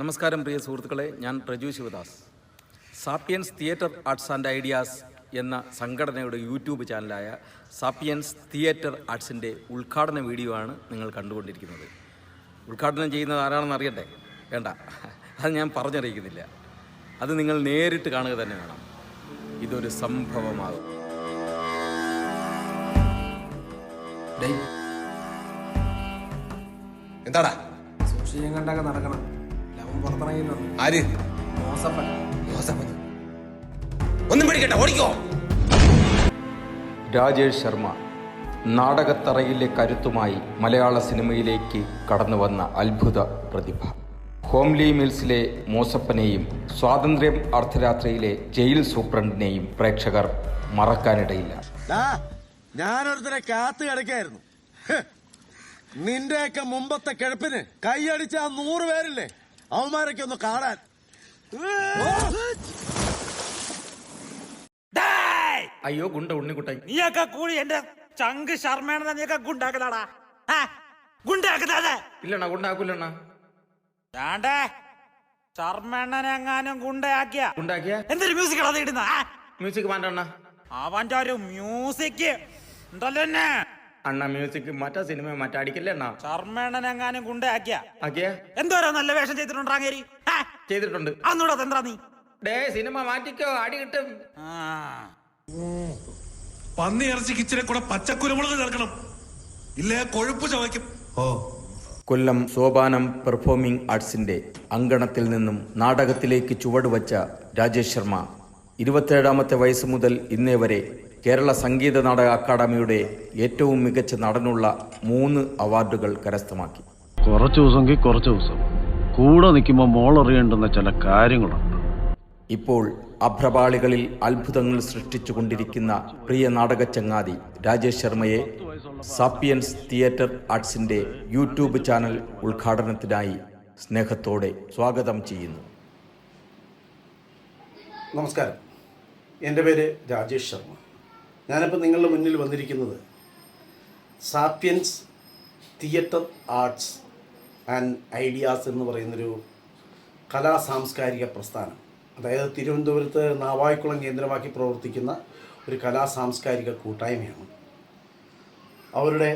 നമസ്കാരം പ്രിയ സുഹൃത്തുക്കളെ. ഞാൻ Praju Sivadas. Sapiens theatre arts and ideas എന്ന സംഘടനയുടെ യൂട്യൂബ് ചാനലായ സാപ്പിയൻസ് തിയേറ്റർ ആർട്സിന്റെ ഉദ്ഘാടന വീഡിയോ ആണ് നിങ്ങൾ കണ്ടുകൊണ്ടിരിക്കുന്നത്. ഉദ്ഘാടനം ചെയ്യുന്നത് ആരാണെന്ന് അറിയട്ടെ? വേണ്ട. അത് ഞാൻ പറഞ്ഞറിയിക്കുന്നില്ല. അത് നിങ്ങൾ നേരിട്ട് കാണുക തന്നെ വേണം. ഇതൊരു സംഭവമാകും. എന്താടാ? സൂക്ഷിച്ചും കണ്ടൊക്കെ നടക്കണം. പുറത്തിറങ്ങിയിട്ടുണ്ട്. ആര്? ഒന്നും പേടിക്കട്ടെ ഓടിക്കോ. രാജേഷ് ശർമ്മ നാടകത്തറയിലെ കരുത്തുമായി മലയാള സിനിമയിലേക്ക് കടന്നു വന്ന അത്ഭുത പ്രതിഭ. ഹോംലി മിൽസിലെ മോസപ്പനെയും സ്വാതന്ത്ര്യം അർദ്ധരാത്രിയിലെ ജയിൽ സൂപ്രണ്ടിനെയും പ്രേക്ഷകർ മറക്കാനിടയില്ല. ഞാനൊരുത്തരെ കാത്തു കിടക്കായിരുന്നു. നിന്റെയൊക്കെ മുമ്പത്തെ കിഴപ്പിന് കൈയടിച്ച ആ നൂറ് പേരില്ലേ? അവന്മാരൊക്കെ ഒന്ന് കാണാൻ. അയ്യോ ഗുണ്ട ഉണ്ണിക്കുട്ടൻ. നീയൊക്കെ കൂടി എന്റെ ചങ്ക് ശർമ്മേണെന്ന് നീയൊക്കെ ഗുണ്ടാക്കലാടാ ആ, ഗുണ്ടാക്കുന്നത്. ഇല്ലണ്ണ ഗുണ്ടാക്കൂലണ്ണ. വേണ്ടേ ശർമ്മേണ്ണനെങ്ങാനും ഗുണ്ടയാക്കിയ? ഗുണ്ടാക്കിയ? എന്തൊരു മ്യൂസിക് ഇടുന്ന? മ്യൂസിക് വേണ്ടണ്ണ അവന്റെ ഒരു മ്യൂസിക്. ഉണ്ടല്ലോ എന്നെ. അണ്ണ മ്യൂസിക് മറ്റേ സിനിമ മറ്റടിക്കല്ലേ അണ്ണ? ചർമ്മേണനെങ്ങാനും എങ്ങാനും ഗുണ്ടയാക്കിയ? ആക്കിയ? എന്തോരോ നല്ല വേഷം ചെയ്തിട്ടുണ്ടാകേരി ചെയ്തിട്ടുണ്ട്. അന്നൂടെ തെന്താ നീ? ഡേ സിനിമ മാറ്റിക്കോ അടി കിട്ടും. പന്നി ഇറച്ചിക്ക് ഇച്ചിരി കൂടെ പച്ചക്കുരുമുളക് ചേർക്കണം. ഇല്ലേ കൊഴുപ്പ് ചവയ്ക്കും. ഓ. കൊല്ലം സോപാനം പെർഫോമിംഗ് ആർട്സിന്റെ അങ്കണത്തിൽ നിന്നും നാടകത്തിലേക്ക് ചുവടുവച്ച രാജേഷ് ശർമ്മ. ഇരുപത്തേഴാമത്തെ വയസ്സ് മുതൽ ഇന്നേ വരെ കേരള സംഗീത നാടക അക്കാദമിയുടെ ഏറ്റവും മികച്ച നടനുള്ള മൂന്ന് അവാർഡുകൾ കരസ്ഥമാക്കി. കുറച്ച് ദിവസമെങ്കിൽ കുറച്ച് ദിവസം. കൂടെ നിൽക്കുമ്പോൾ മോളറിയേണ്ടുന്ന ചില കാര്യങ്ങളുണ്ട്. ഇപ്പോൾ അഭ്രപാളികളിൽ അത്ഭുതങ്ങൾ സൃഷ്ടിച്ചു കൊണ്ടിരിക്കുന്ന പ്രിയ നാടക ചങ്ങാതി രാജേഷ് ശർമ്മയെ സാപ്പിയൻസ് തിയേറ്റർ ആർട്സിന്റെ യൂട്യൂബ് ചാനൽ ഉദ്ഘാടനത്തിനായി സ്നേഹത്തോടെ സ്വാഗതം ചെയ്യുന്നു. നമസ്കാരം. എന്റെ പേര് രാജേഷ് ശർമ്മ. ഞാനിപ്പോൾ നിങ്ങളുടെ മുന്നിൽ വന്നിരിക്കുന്നത് Sapiens theatre arts and ideas എന്ന് പറയുന്നൊരു കലാ സാംസ്കാരിക പ്രസ്ഥാനം. അതായത് തിരുവനന്തപുരത്ത് നാവായിക്കുളം കേന്ദ്രമാക്കി പ്രവർത്തിക്കുന്ന ഒരു കലാ സാംസ്കാരിക കൂട്ടായ്മയാണ്. അവരുടെ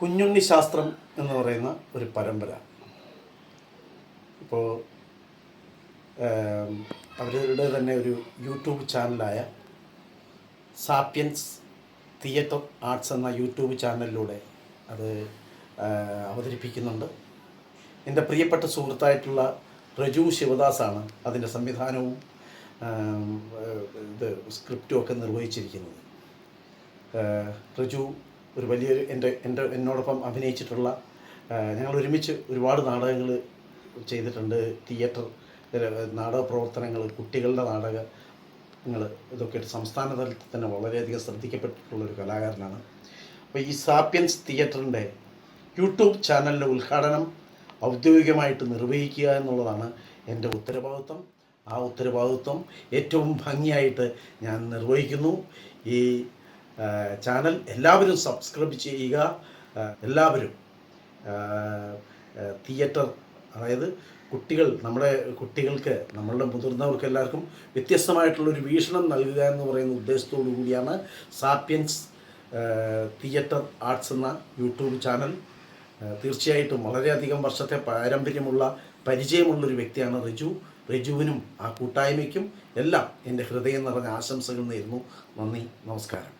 കുഞ്ഞുണ്ണി ശാസ്ത്രം എന്ന് പറയുന്ന ഒരു പരമ്പര. ഇപ്പോൾ അവരുടെ തന്നെ ഒരു യൂട്യൂബ് ചാനലായ സാപ്പിയൻസ് തിയേറ്റർ ആർട്സ് എന്ന യൂട്യൂബ് ചാനലിലൂടെ അത് അവതരിപ്പിക്കുന്നുണ്ട്. എന്റെ പ്രിയപ്പെട്ട സുഹൃത്തായിട്ടുള്ള റജു ശിവദാസാണ് അതിന്റെ സംവിധാനവും ഇത് സ്ക്രിപ്റ്റും ഒക്കെ നിർവഹിച്ചിരിക്കുന്നത്. രജു ഒരു വലിയൊരു എന്റെ എന്റെ എന്നോടൊപ്പം അഭിനയിച്ചിട്ടുള്ള ഞങ്ങൾ ഒരുമിച്ച് ഒരുപാട് നാടകങ്ങൾ ചെയ്തിട്ടുണ്ട്. തിയേറ്റർ നാടക പ്രവർത്തനങ്ങൾ കുട്ടികളുടെ നാടകങ്ങൾ ഇതൊക്കെ സംസ്ഥാന തലത്തിൽ തന്നെ വളരെയധികം ശ്രദ്ധിക്കപ്പെട്ടിട്ടുള്ള ഒരു കലാകാരനാണ്. അപ്പോൾ ഈ സാപ്പിയൻസ് തിയേറ്ററിന്റെ യൂട്യൂബ് ചാനലിന്റെ ഉദ്ഘാടനം ഔദ്യോഗികമായിട്ട് നിർവഹിക്കുക എന്നുള്ളതാണ് എന്റെ ഉത്തരവാദിത്വം. ആ ഉത്തരവാദിത്വം ഏറ്റവും ഭംഗിയായിട്ട് ഞാൻ നിർവഹിക്കുന്നു. ഈ ചാനൽ എല്ലാവരും സബ്സ്ക്രൈബ് ചെയ്യുക. എല്ലാവരും തിയേറ്റർ അതായത് കുട്ടികൾ നമ്മുടെ കുട്ടികൾക്ക് നമ്മളുടെ മുതിർന്നവർക്ക് എല്ലാവർക്കും വ്യത്യസ്തമായിട്ടുള്ളൊരു വീക്ഷണം നൽകുക എന്ന് പറയുന്ന ഉദ്ദേശത്തോടു കൂടിയാണ് സാപ്പിയൻസ് തിയേറ്റർ ആർട്സ് എന്ന യൂട്യൂബ് ചാനൽ. തീർച്ചയായിട്ടും വളരെയധികം വർഷത്തെ പാരമ്പര്യമുള്ള പരിചയമുള്ളൊരു വ്യക്തിയാണ് റിജു. റിജുവിനും ആ കൂട്ടായ്മയ്ക്കും എല്ലാം എന്റെ ഹൃദയം നിറഞ്ഞ ആശംസകൾ നേരുന്നു. നന്ദി നമസ്കാരം.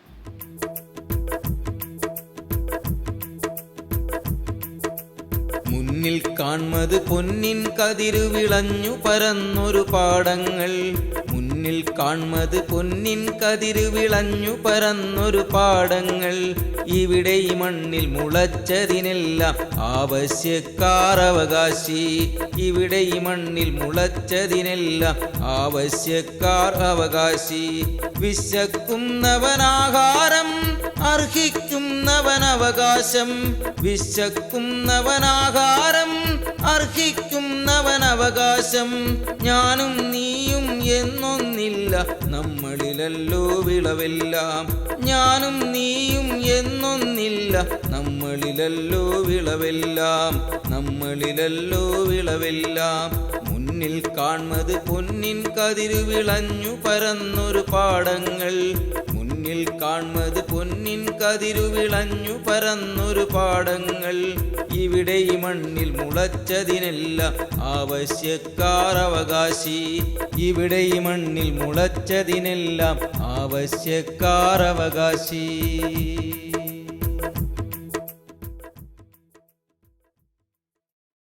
മുന്നിൽ കാൺമത് പൊന്നിൻ കതിരു വിളഞ്ഞു പരന്നൊരു പാടങ്ങൾ. മുന്നിൽ കാൺമത് പൊന്നിൻ കതിരു വിളഞ്ഞു പരന്നൊരു പാടങ്ങൾ. ഇവിടെ ഈ മണ്ണിൽ മുളച്ചതിനെല്ലാം ആവശ്യക്കാർ അവകാശി. ഇവിടെ ഈ മണ്ണിൽ മുളച്ചതിനെല്ലാം ആവശ്യക്കാർ അവകാശി. വിശക്കുന്നവനാഹാരം അവകാശം വിശക്കുന്നവനാഹാരം അർഹിക്കുന്നവനവകാശം ഞാനും നീയും എന്നൊന്നില്ല. നമ്മളിലല്ലോ വിളവെല്ലാം. ഞാനും നീയും എന്നൊന്നില്ല. നമ്മളിലല്ലോ വിളവെല്ലാം. നമ്മളിലല്ലോ വിളവെല്ലാം. മുന്നിൽ കാൺമത് പൊന്നിൻ കതിരു വിളഞ്ഞു പരന്നൊരു പാടങ്ങൾ മുന്നിൽ കാൺമത് പൊന്നിൻ കതിരു വിളഞ്ഞു പരന്നൊരു പാടങ്ങൾ ഇവിടെ ഈ മണ്ണിൽ മുളച്ചതിനെല്ലാം ആവശ്യക്കാർ അവകാശി. ഇവിടെ ഈ മണ്ണിൽ മുളച്ചതിനെല്ലാം ആവശ്യക്കാർ അവകാശി.